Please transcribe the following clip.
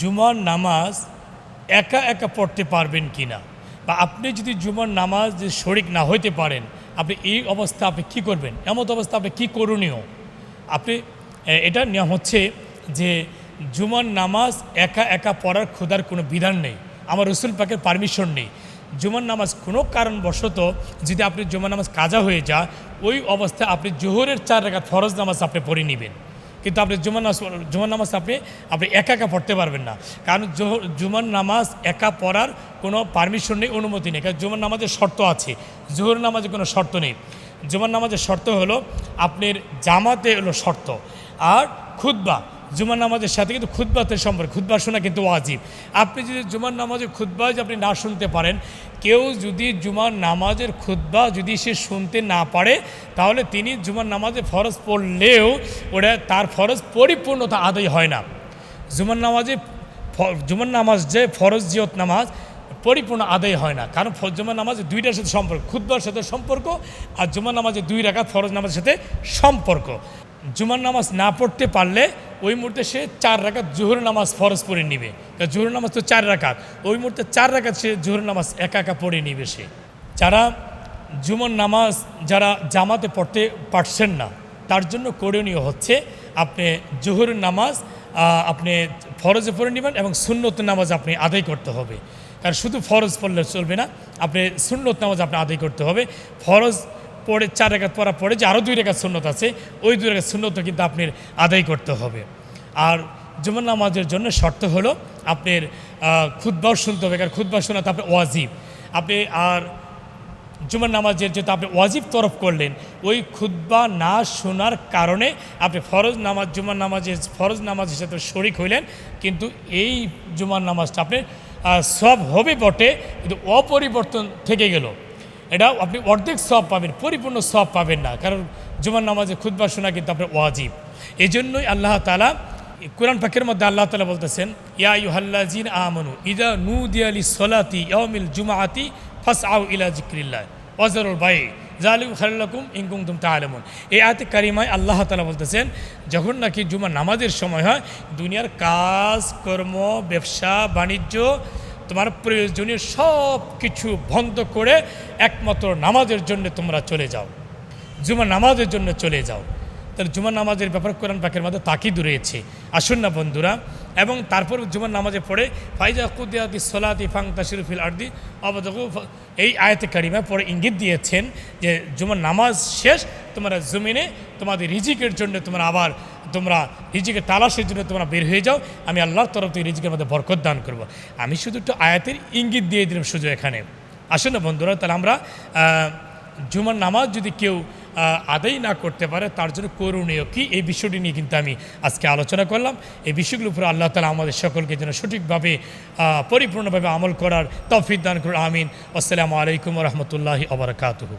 জুমার নামাজ একা একা পড়তে পারবেন কি না বা আপনি যদি জুমার নামাজ যে শরিক না হইতে পারেন, আপনি এই অবস্থা আপনি কী করবেন? এমন অবস্থা আপনি কী করণীয়? আপনি এটা নিয়ম হচ্ছে যে জুমার নামাজ একা একা পড়ার খোদার কোনো বিধান নেই। আমার রসুল পাকের পারমিশন নেই। জুমার নামাজ কোনো কারণবশত যদি আপনি জুমার নামাজ কাজা হয়ে যায়, ওই অবস্থায় আপনি জোহরের চার রেখা ফরজ নামাজ আপনি পড়ে নেবেন। কিন্তু আপনি জুমান নামাজ জুমার নামাজ আপনি আপনি একা একা পড়তে পারবেন না। কারণ জুমান নামাজ একা পড়ার কোনো পারমিশন নেই, অনুমতি নেই। কারণ জুমার নামাজের শর্ত আছে। জোহর নামাজে কোনো শর্ত নেই। জুমার নামাজের শর্ত হলো, আপনার জামাতে হলো শর্ত। আর খুদ্া জুমার নামাজের সাথে কিন্তু খুদ্বাতে সম্পর্ক খুদ্া শোনা কিন্তু ওয়াজিব। আপনি যদি জুমার নামাজের খুদ্া যদি আপনি না শুনতে পারেন, কেউ যদি জুমার নামাজের খুদ্া যদি সে শুনতে না পারে, তাহলে তিনি জুমার নামাজে ফরজ পড়লেও ওটা তার ফরজ পরিপূর্ণতা আদায় হয় না। জুমার নামাজে জুমার নামাজ যে ফরজ জিয়ত নামাজ পরিপূর্ণ আদায় হয় না। কারণ জুমার নামাজে দুইটার সাথে সম্পর্ক খুদ্বার সাথে সম্পর্ক আর জুমার নামাজে দুই রাখাত ফরজ নামাজের সাথে সম্পর্ক। জুমার নামাজ না পড়তে পারলে ওই মুহূর্তে সে চার রাকাত জোহর নামাজ ফরজ পড়ে নিবে। কারণ জোহর নামাজ তো চার রাকাত। ওই মুহূর্তে চার রাকাত সে জোহর নামাজ একা একা পড়ে নিবে সে। যারা জুমার নামাজ যারা জামাতে পড়তে পারছেন না, তার জন্য করণীয় হচ্ছে আপনি জোহরের নামাজ আপনি ফরজে পড়ে নেবেন এবং সুন্নত নামাজ আপনি আদায় করতে হবে। কারণ শুধু ফরজ পড়লে চলবে না, আপনি সুন্নত নামাজ আপনি আদায় করতে হবে। ফরজ পড়ে চার রেখাত পড়া পড়ে যে আরও দুই রেখাত সুন্নত আছে, ওই দুই রেখাত সুন্নত কিন্তু আপনার আদায় করতে হবে। আর জুমার নামাজের জন্য শর্ত হলো আপনার খুদ্বাও শুনতে হবে, কারণ খুদ্া শোনা তো আপনার ওয়াজিব। আপনি আর জুমার নামাজের যেহেতু আপনি ওয়াজিব তরফ করলেন, ওই খুদ্া না শোনার কারণে আপনি ফরজ নামাজ, জুমার নামাজের, ফরজ নামাজের সাথে শরিক হইলেন, কিন্তু এই জুমার নামাজটা আপনি সব হবে বটে, কিন্তু অপরিবর্তন থেকে গেল। এটা আপনি অর্ধেক সব পাবেন, পরিপূর্ণ সব পাবেন না। কারণ জুমার নামাজে খুদ্া শোনা কিন্তু আপনার ওয়াজিব। এই জন্যই আল্লাহ তালা কোরআন পাকের মধ্যে আল্লাহ তালা বলতেছেন, ইয়া ইউ ইউহাল্লাজিন আমানু, ইদা নু দিয়ালি সলাতি ইয়ামিল জুমাআতি ফাস আউ ইলা জিক্রিল্লাহ ওয়াজারুল বাই জালিম খাল্লাকুম ইনকুম তুম তাহলেমন এই আয়তে কারিমায় আল্লাহ তালা বলতেছেন, যখন নাকি জুমা নামাজের সময় হয়, দুনিয়ার কাজ কর্ম ব্যবসা, বাণিজ্য তোমার প্রয়োজনীয় সব কিছু বন্ধ করে একমাত্র নামাজের জন্য তোমরা চলে যাও। জুমা নামাজের জন্য চলে যাও। তাহলে জুমার নামাজের ব্যাপার কোরআন পাকের মধ্যে তাকিদ রয়েছে। আসুন না বন্ধুরা। এবং তারপর জুমার নামাজে পড়ে, ফাইজা কুদিয়াতি সোলাতি ফাং তাশিরুফিল আর্দি অবদকু এই আয়তে কারিমা পরে ইঙ্গিত দিয়েছেন যে জুমার নামাজ শেষ, তোমরা জমিনে তোমাদের রিজিকের জন্য তোমরা আবার তোমরা রিজিকের তালাশের জন্য তোমরা বের হয়ে যাও। আমি আল্লাহর তরফ থেকে রিজিকের মধ্যে বরকত দান করব। আমি শুধু একটু আয়াতের ইঙ্গিত দিয়ে দিলাম শুধু এখানে। আসুন না বন্ধুরা, তাহলে আমরা জুমার নামাজ যদি কেউ আদায় না করতে পারে, তার জন্য করণীয় কি? এই বিষয়টি নিয়ে কিন্তু আমি আজকে আলোচনা করলাম। এই বিষয়গুলোর উপরে আল্লাহ তালা আমাদের সকলকে যেন সঠিকভাবে পরিপূর্ণভাবে আমল করার তৌফিক দান করুন। আমিন। আসসালামু আলাইকুম রহমতুল্লাহি আবরকাতহ